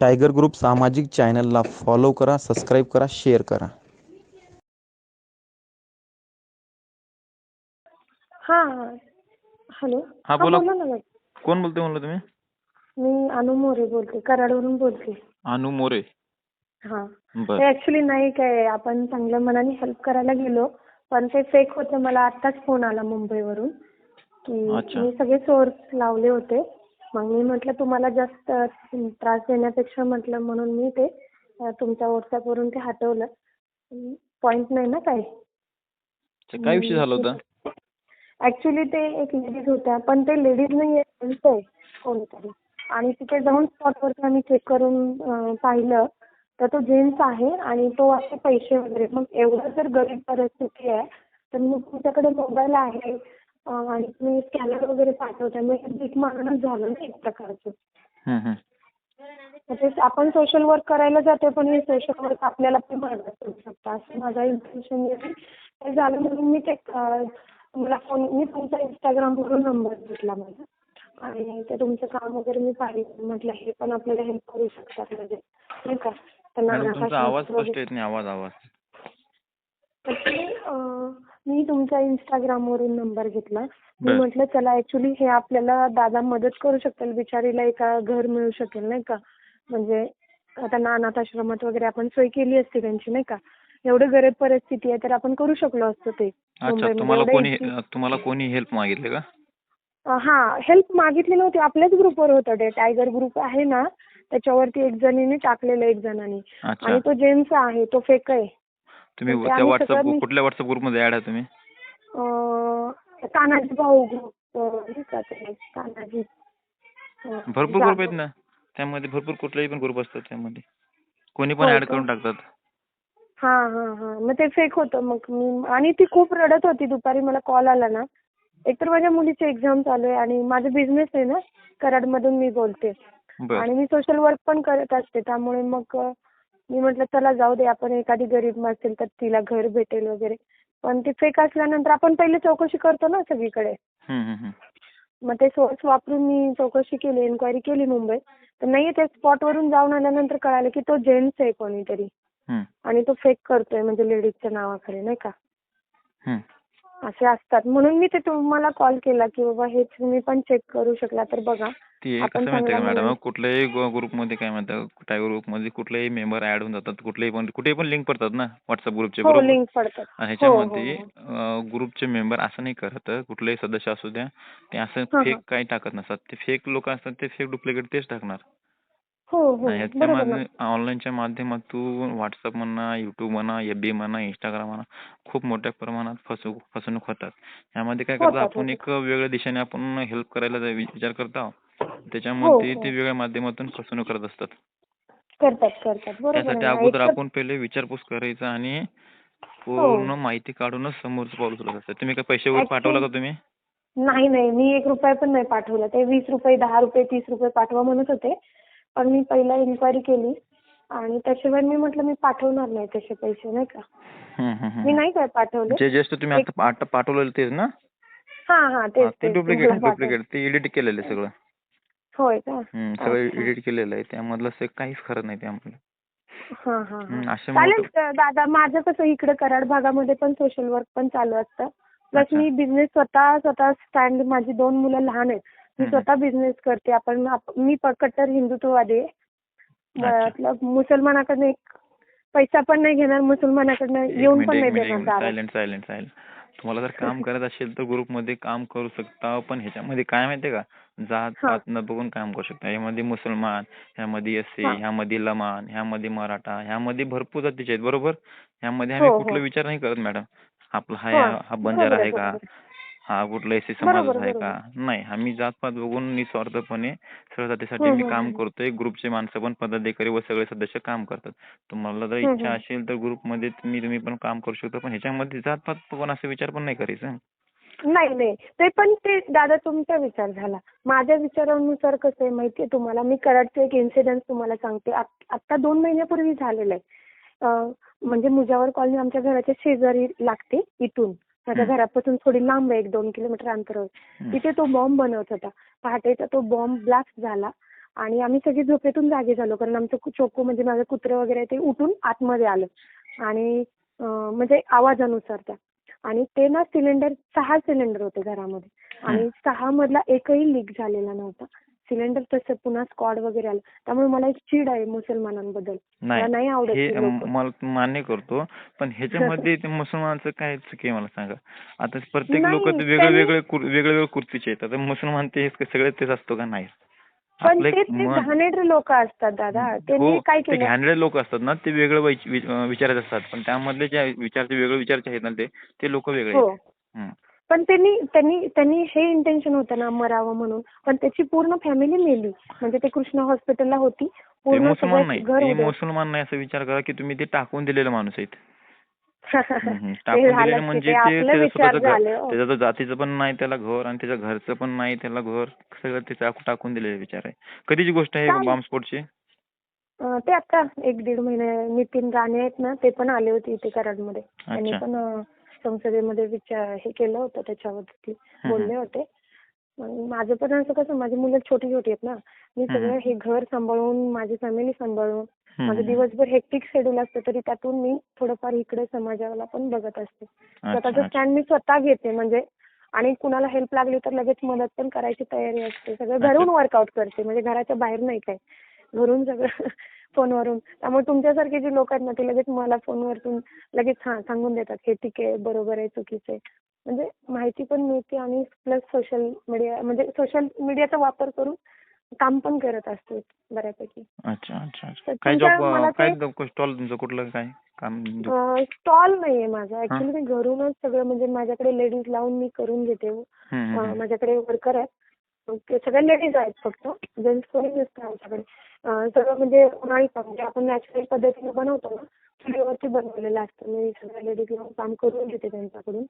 Tiger group सामाजिक चॅनलला follow करा सबस्क्राईब करा शेअर करा. हा हॅलो. हा, बोला. ना मॅडम. कोण बोलते म्हणलं तुम्ही? मी अनु मोरे बोलते कराडवरून बोलते. अनु मोरे. हा. बर. ते ऍक्च्युली नाही काय आपण चांगल्या मनाने हेल्प करायला गेलो पण ते फेक होतं. मला आत्ताच फोन आला मुंबईवरून की अच्छा. मी सगळे सोर्स लावले होते. मग मी म्हटलं तुम्हाला जास्त त्रास देण्यापेक्षा म्हटलं म्हणून मी ते तुमच्या व्हॉट्सअपवरून ते हटवलं. पॉइंट नाही ना काही. काय विषय झाला होता? ऍक्च्युली ते एक लेडीज होत्या पण ते लेडीज नाही आहे कोणीतरी. आणि तिथे जाऊन स्पॉटवरती आम्ही चेक करून पाहिलं तर तो जेंट्स आहे आणि तो असे पैसे वगैरे मग एवढं जर गरीब परिस्थिती आहे तर मग तुमच्याकडे मोबाईल आहे आणि तुम्ही स्कॅनर वगैरे पाठवता. हे भीक मागणंच झालं ना एक प्रकारचं. म्हणजे आपण सोशल वर्क करायला जातो पण हे सोशल वर्क आपल्याला पण मदत करू शकतं. असं माझं इंटेन्शन ते झालं म्हणून मी ते अं, मला फोन मी तुमचा इंस्टाग्रामवरून नंबर घेतला माझा. आणि ते तुमचं काम वगैरे मी पाहिलं. म्हटलं हे पण आपल्याला हेल्प करू शकतात म्हणजे नाही का? त्यांना आवाज स्पष्ट येत नाही. आवाज आवाज. मी तुमच्या इंस्टाग्रामवरून नंबर घेतला. मी. म्हटलं चला ऍक्च्युली हे आपल्याला दादा मदत करू शकतील. बिचारीला एका घर मिळू शकेल नाही का? म्हणजे आता ना अनाथ आश्रमात वगैरे आपण सोय केली असती त्यांची नाही का? एवढी गरीब परिस्थिती आहे तर आपण करू शकलो असतो ते. अच्छा तुम्हाला कोणी एक- तुम्हाला कोणी हेल्प मागितले का? हा हेल्प मागितली नव्हती. आपल्याच ग्रुपवर होतं ते. टायगर ग्रुप आहे ना त्याच्यावरती एक जणीने टाकलेलं एक जणांनी. आणि तो जेंट्स आहे तो फेक आहे. तुम्ही त्या आम्ही व्हॉट्सअप सगळं मी- कुठल्या व्हॉट्सअप ग्रुपमध्ये ऍड आहे तुम्ही? अं, तानाजी भाऊ ग्रुप अं, नाही का ते? तानाजी. अं, भरपूर ग्रुप आहेत जाधव. ना. त्यामध्ये भरपूर कुठलेही पण ग्रुप असतात त्यामध्ये. कोणी पण हो ऍड का? करून टाकतात. हा हा हा. मग ते फेक होतं मग. मी आणि ती खूप रडत होती. दुपारी मला कॉल आला ना. एकतर माझ्या मुलीची एक्झाम चालू आहे आणि माझा बिझनेस आहे ना. कराडमधून मी बोलते. बर. आणि मी सोशल वर्क पण करत असते. त्यामुळे मग अं, मी म्हटलं चला जाऊ दे आपण एखादी गरीब असेल तर तिला घर भेटेल वगैरे. पण ते फेक असल्यानंतर आपण पहिले चौकशी करतो ना सगळीकडे. मग ते सोर्स वापरून मी चौकशी केली एन्क्वायरी केली मुंबईत. तर नाही ते स्पॉटवरून जाऊन आल्यानंतर कळालं की तो जेंट्स आहे कोणीतरी. आणि तो फेक करतोय म्हणजे लेडीजच्या नावाखाली नाही का. असे असतात. म्हणून मी ते तुम्हाला कॉल केला की बाबा हे तुम्ही पण चेक करू शकला तर बघा. ते आपण कसं माहितीये का चांगला मॅडम मुलांना- कुठल्याही ग्रुपमध्ये काय म्हणतात टायगर ग्रुपमध्ये कुठलेही मेंबर ऍड होऊन जातात. कुठलेही पण कुठेही पण लिंक पडतात ना? व्हॉट्सअप ग्रुपचे हो बरोबर लिंक पडतात. आणि हो हो ह्याच्यामध्ये हो. ग्रुपचे मेंबर असं नाही करत. कुठलेही सदस्य असू द्या. ते असं हा, हा. फेक काही टाकत नसतात. ते फेक लोक असतात ते फेक डुप्लिकेट तेच टाकणार. हो हो. आणि ह्याच्या बरोबर ना मध्ये ऑनलाईनच्या माध्यमातून व्हॉट्सअप म्हणा युट्यूब म्हणा बी म्हणा इंस्टाग्राम म्हणा खूप मोठ्या प्रमाणात फसवणूक फसवणूक होतात. यामध्ये काय करतो होतात, आपण एक वेगळ्या दिशेने आपण हेल्प करायला जा- विचार करतो हो, त्याच्यामध्ये हो. ते वेगळ्या माध्यमातून फसवणूक करत असतात. करतात करतात. बरोबर आहे त्यासाठी ना. अगोदर एकतर- आपण पहिले विचारपूस करायचं आणि पूर्ण माहिती काढूनच समोरचं पाऊल उचलत असतात. तुम्ही काय पैसे वगैरे पाठवला का तुम्ही? नाही नाही. मी एक रुपया पण नाही पाठवला. ते वीस रुपये दहा रुपये तीस रुपये पाठवा म्हणत होते. पण मी पहिला इन्क्वायरी केली. आणि त्याशिवाय मी म्हटलं मी पाठवणार नाही तसे पैसे नाही का. मी नाही काय पाठवले. जे जस्ट तुम्ही आता आता पाठवलेलं तेच ना? हा हा तेच ते डुप्लिकेट. डुप्लिकेट ते एडिट केलेलं आहे सगळं. होय का? सगळं. एडिट केलेलं आहे. त्यामधलं काहीच खरं नाही त्यामध्ये हा हा हा. चालेल दादा माझं कसं इकडे कराड भागामध्ये पण सोशल वर्क पण चालू असतं. प्लस. मी बिझनेस स्वतः स्वतः स्टँड माझी दोन मुलं लहान आहेत. मी. स्वतः बिझनेस करते. आपण आप- मी कट्टर हिंदुत्ववादी आहे. मुसलमानाकडनं एक पैसा पण नाही घेणार मुसलमानाकडनं येऊन पण नाही देणार दारात. सायलेंट सायलेंट सायलेंट तुम्हाला जर काम करायचं असेल तर ग्रुपमध्ये काम करू शकता पण ह्याच्यामध्ये काय माहितीये का? जात. पात न बघून काम करू शकता. ह्यामध्ये मुसलमान ह्यामध्ये एससी. ह्यामध्ये लमान ह्यामध्ये मराठा ह्यामध्ये भरपूर जातीचे आहेत बरोबर? ह्यामध्ये आम्ही हो, कुठला हो. विचार नाही करत मॅडम आपला हा हो, बंजारा आहे का. हा कुठला एससी बरोबर, समाजाचा आहे का? बरोबर. नाही. आम्ही जातपात बघून निस्वार्थपणे हम्म, मी काम हम्म. करतोय. ग्रुपचे माणसं पण पदाधिकारी व सगळे सदस्य काम करतात. तुम्हाला जर इच्छा. असेल तर ग्रुपमध्ये तुम्ही तुम्ही पण काम करू शकता. पण ह्याच्यामध्ये जातपात बघून असा विचार पण नाही करायचा. नाही नाही. ते पण ते दादा तुमचा विचार झाला. माझ्या विचारानुसार कसं आहे माहितीये तुम्हाला? मी कराडचं एक इन्सिडेंट तुम्हाला सांगते. आत- आत्ता दोन महिन्यापूर्वी झालेलं आहे. अं, म्हणजे मुजावर कॉलनी आमच्या घराच्या शेजारी लागते इथून. माझ्या. घरापासून थोडी लांब आहे एक दोन किलोमीटर अंतरावर. तिथे तो बॉम्ब बनवत होता. पहाटेचा तो बॉम्ब ब्लास्ट झाला आणि आम्ही सगळी झोपेतून जागे झालो कारण आमचं चोकू म्हणजे माझं कुत्रं वगैरे ते उठून आतमध्ये आलं. आणि म्हणजे आवाजानुसार त्या. आणि ते ना सिलेंडर सहा सिलेंडर होते घरामध्ये. आणि सहा मधला एकही लीक झालेला नव्हता. सिलेंडर तसं पुन्हा स्कॉड वगैरे आलं. त्यामुळे मला एक चीड आहे मुसलमानांबद्दल. मला नाही आवडत हे ते लोकं. मला मान्य करतो पण ह्याच्यामध्ये ते मुसलमानचं काय चुकी आहे मला सांगा? आता प्रत्येक नाही, लोक वेगळे त्यांनी- वेगळे कुर- वेगळे वेगळे कुर्तीचे आहेत. आता मुसलमान ते सगळे तेच असतो का? नाही. पण आपलं ते एक ते मन- घाणेरडे लोक असतात दादा. त्यांनी हो काय ते केलं? घाणेरडे लोक असतात ना ते वेगळं वि- अं, विचारात असतात. पण त्यामधले जे विचारचे वेगळे विचारचे आहेत ना ते ते लोक वेगळे हो. आहेत हम्म. पण त्यांनी त्यांनी त्यांनी हे इंटेन्शन होतं ना मरावं म्हणून पण त्याची पूर्ण फॅमिली मेली म्हणजे ते कृष्णा हॉस्पिटलला होती ते पूर्ण मुसलमान सगळं नाही ते. मुसलमान नाही असं विचार करा की तुम्ही ते टाकून दिलेले माणूस आहेत हम्म. ते टाकून दिलेले झालंच की म्हणजे ते ते आपलं त्याचं विचार स्वतःचं घर झाले हो. त्याचं जातीचं पण नाही त्याला घर आणि त्याच्या घरचं पण नाही त्याला घर सगळं ते टाक- टाकून दिलेले विचार आहे कधीची गोष्ट आहे चालेल. बॉम्बस्फोटची अं, ते आता एक दीड महिने नितीन राणे आहेत ना ते पण आले होते इथे कराडमध्ये त्यांनी अच्छा. पण अं, संसदेमध्ये विचार हे केलं होतं त्याच्यावरती बोलले होते माझं पण असं कसं माझी मुलं छोटी छोटी आहेत ना मी. सगळं हे घर सांभाळून माझी फॅमिली सांभाळून. माझं दिवसभर हेक्टिक शेड्यूल असतं तरी त्यातून मी थोडंफार इकडे समाजाला पण बघत असते स्वतःचं. स्टँड मी स्वतः घेते म्हणजे आणि कुणाला हेल्प लागली तर लगेच मदत पण करायची तयारी असते सगळं. घरून वर्कआउट करते म्हणजे घराच्या बाहेर नाही काय घरून सगळं फोनवरून. त्यामुळे तुमच्यासारखे जे लोक आहेत ना ते लगेच मला फोनवरतून लगेच हा सांगून देतात हे ठीक आहे बरोबर आहे चुकीचं आहे. म्हणजे माहिती पण मिळते आणि प्लस सोशल मीडिया म्हणजे सोशल मीडियाचा वापर करून काम पण करत असते बऱ्यापैकी. अच्छा अच्छा काय जॉब काय स्टॉल तुमचं कुठलं काय काम? स्टॉल नाहीये माझा. ऍक्च्युली मी घरूनच सगळं म्हणजे माझ्याकडे लेडीज लावून मी करून घेते. माझ्याकडे वर्कर आहेत. ते सगळ्या लेडीज आहेत फक्त. जेंट्स कोणी नसतं आमच्याकडे. सगळं म्हणजे उन्हाळी म्हणजे आपण नॅचरल पद्धतीने बनवतो ना चुलीवरती बनवलेलं असतं. मी सगळ्या लेडीज लावून काम करून घेते त्यांच्याकडून.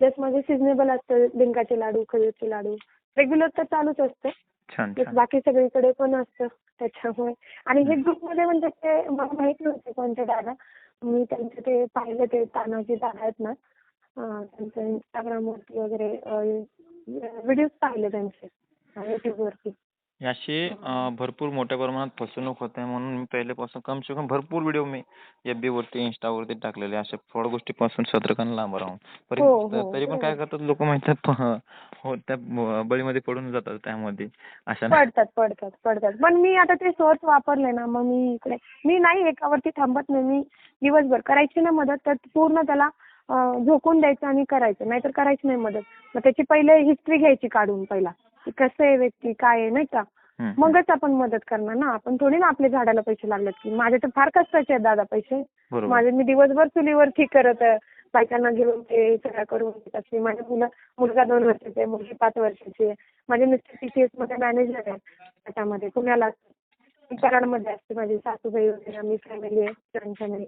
प्लस माझे सिजनेबल असतं डिंकाचे लाडू खजूरचे लाडू. रेग्युलर तर चालूच असतं. बाकी सगळीकडे पण असतं त्याच्यामुळे. आणि हे ग्रुपमध्ये म्हणजे ते मला माहीत नव्हते कोणते दादा. मी त्यांचे ते पाहिलं ते तानाजी दादा आहेत ना. अं, त्यांचं इंस्टाग्रामवरती वगैरे व्हिडिओज पाहिले त्यांचे. युट्यूबवरती असे अं, भरपूर मोठ्या प्रमाणात फसवणूक होत म्हणून मी पहिल्यापासून कम से कम भरपूर व्हिडिओ मी बी वरती इंस्टावरती टाकलेले अशा फ्रॉड गोष्टीपासून सतर्काने लांब राहून. परी- हो, हो, तरी पण काय करतात लोक माहिती हो त्या बळीमध्ये पडून जातात त्यामध्ये. अशा पडतात पडतात पडतात. पण मी आता ते सोर्स वापरले ना मग मी इकडे मी नाही एकावरती थांबत नाही. मी दिवसभर करायची ना मदत तर पूर्ण त्याला झोकून द्यायचं आणि करायचं. नाहीतर करायची नाही मदत. मग त्याची पहिले हिस्ट्री घ्यायची काढून पहिला. की कसं आहे व्यक्ती काय आहे नाही का. मगच आपण मदत करणार ना. आपण थोडी ना आपल्या झाडाला पैसे लागलेत की माझे तर फार कष्टाचे आहेत दादा पैसे. माझे मी दिवसभर चुलीवरती करत आहे. बायकांना घेऊन ते सगळं करून देत असते माझी मुलं मुलगा दोन वर्षाचे आहे मुलगी पाच वर्षाची आहे. माझे मिस्टर टीसीएसमध्ये मॅनेजर आहे त्याच्यामध्ये पुण्याला मी कराडमध्ये असते माझी सासूबाई वगैरे आम्ही फॅमिली आहे जॉईंट फॅमिली.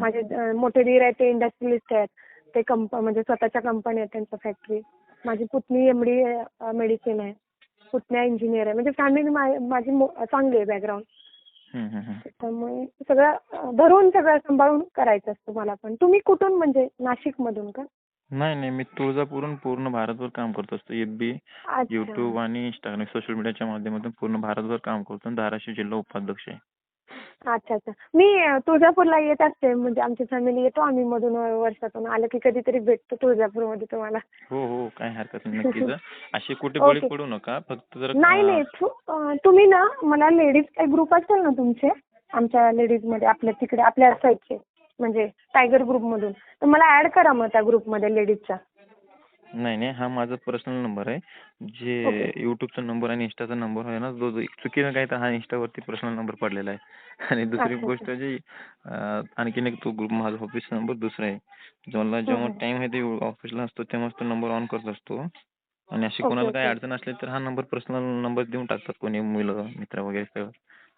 माझे मोठे दीर आहेत ते इंडस्ट्रियलिस्ट आहेत. ते कंप म्हणजे स्वतःच्या कंपनी आहेत त्यांच्या फॅक्टरी माझी पुतणी एमडी मेडिसिन आहे. पुतण्या इंजिनियर आहे. म्हणजे फॅमिली माझी चांगली आहे बॅकग्राऊंड. त्यामुळे सगळं धरून सगळं सांभाळून करायचं असतं मला पण. तुम्ही कुठून म्हणजे नाशिक मधून का? नाही नाही. मी तुळजापूरून पूर्ण भारतभर काम करत असतो. एफ बी अच्छा. युट्यूब आणि इंस्टाग्राम सोशल मीडियाच्या माध्यमातून पूर्ण भारतभर काम करतो. आणि धाराशिव जिल्हा उपाध्यक्ष आहे. अच्छा अच्छा. मी तुळजापूरला येत असते. म्हणजे आमची फॅमिली येतो आम्ही मधून वर्षातून. आलं की कधीतरी भेटतो तुळजापूरमध्ये तुम्हाला. हो हो. काय हरकत नाही. नक्कीच अशी कुठे बळी. पडू नका. फक्त जर नाही नाही. तू- तुम्ही ना मला लेडीज काही ग्रुप असेल ना तुमचे? आमच्या लेडीजमध्ये आपल्या तिकडे आपल्या साईडचे म्हणजे टायगर ग्रुप मधून. तर मला ऍड करा मग त्या ग्रुपमध्ये लेडीजच्या नाही नाही हा माझा पर्सनल नंबर आहे जे ओके. युट्यूबचा नंबर आणि इंस्टाचा नंबर आहे ना जो जो चुकीनं काय तर हा इंस्टावरती पर्सनल नंबर पडलेला आहे आणि दुसरी अच्छा, गोष्ट जी अं, आणखीन एक तो ग्रुप माझा ऑफिस नंबर दुसरा आहे मला जेव्हा हम्म. टाइम आहे ते ऑफिसला असतो तेव्हाच तो नंबर ऑन करत असतो आणि अशी ओके, कोणाला काही ओके. अडचण असली तर हा नंबर पर्सनल नंबर देऊन टाकतात कोणी मुलं मित्र वगैरे सगळं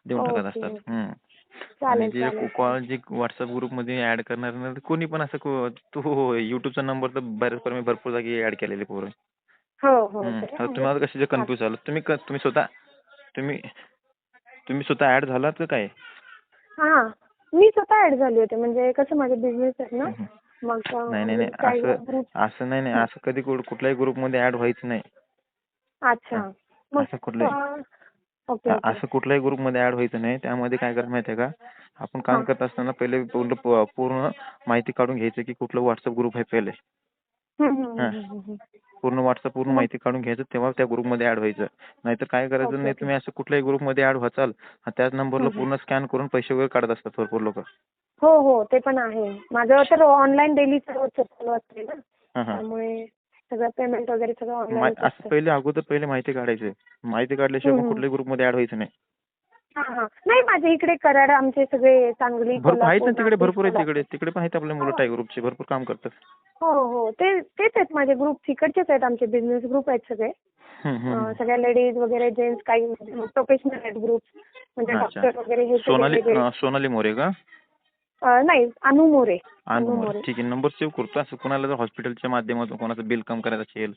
देऊन टाकत ओके. असतात. आणि चालेल जे चालेल. कॉल जे व्हॉट्सअप ग्रुपमध्ये ऍड करणार ना ते कोणी पण असं को- तो युट्यूबचा नंबर तर बऱ्याच पर मी भरपूर जागी ऍड केलेले पोरं. हो हो हम्म. ते आता आहे. तुम्हाला कशाचे कन्फ्युज झालं तुम्ही क- तुम्ही स्वतः तुम्ही तुम्ही स्वतः ऍड झालात का काय? हा मी स्वतः ऍड झाली होते म्हणजे कसं माझे बिझनेस आहे ना हम्म. मग अं, नाही नाही नाही काही असं group- असं नाही नाही असं कधी कुठ- कुठल्याही ग्रुपमध्ये ऍड व्हायचं नाही. अच्छा. मग असं कुठलंही. अं, असं कुठल्याही ग्रुपमध्ये ऍड व्हायचं नाही त्यामध्ये काय करायचं माहितीये का आपण काम. करत असताना पहिले पूर्ण पूर्ण माहिती काढून घ्यायचं की कुठलं व्हॉट्सअप ग्रुप आहे पहिले हा. पूर्ण व्हॉट्सअप पूर्ण? माहिती काढून घ्यायचं तेव्हा त्या ग्रुपमध्ये ऍड व्हायचं नाहीतर काय करायचं नाही. तुम्ही असं कुठल्याही ग्रुपमध्ये ऍड व्हाचाल त्याच नंबरला. पूर्ण स्कॅन करून पैसे वगैरे काढत असतात भरपूर लोक हो हो ते पण आहे माझं तर ऑनलाईन डेली चालू असते ना त्यामुळे सगळं पेमेंट वगैरे सगळं ऑनलाईन असं पहिले अगोदर पहिले माहिती काढायची. माहिती काढल्याशिवाय मग हम्म. कुठल्याही ग्रुपमध्ये ऍड व्हायचं नाही. हा हा. नाही माझे इकडे कराड आमचे सगळे सांगली भरपूर आहेत ना कोल्हापूर, तिकडे? भरपूर आहेत. तिकडे. तिकडे पण आहेत आपले मुलं हो. टाय ग्रुपचे भरपूर काम करतात. हो हो. ते तेच आहेत माझे ग्रुप तिकडचेच आहेत आमचे बिझनेस ग्रुप आहेत सगळे. हम्म, हम्म, अं, हम्म. सगळ्या लेडीज वगैरे जेंट्स काही प्रोफेशनल आहेत ग्रुप म्हणजे अच्छा. डॉक्टर वगैरे हे सगळे सोनाली वेगळे. अं, सोनाली मोरे का? नाही अनु मोरे. अनु मोरे. ठीक आहे. नंबर सेव्ह करतो. असं कोणाला जर हॉस्पिटलच्या माध्यमातून कोणाचं बिल कम करायचं असेल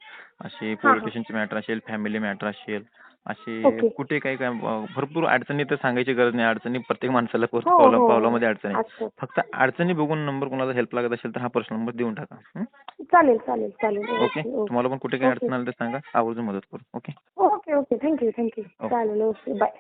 असे. पोलीस स्टेशनचे मॅटर असेल फॅमिली मॅटर असेल असे. कुठे काही काय भरपूर अडचणी तर सांगायची गरज नाही. अडचणी प्रत्येक माणसाला हो, पावला हो. पावलामध्ये अडचणी फक्त अडचणी बघून नंबर कोणाला हेल्प लागत असेल तर हा पर्सनल नंबर देऊन टाका? चालेल चालेल चालेल. ओके. तुम्हाला पण कुठे काही. अडचण आली तर सांगा. आवर्जून मदत करू. Okay? Okay okay. Thank you thank you. चालेल ओके. बाय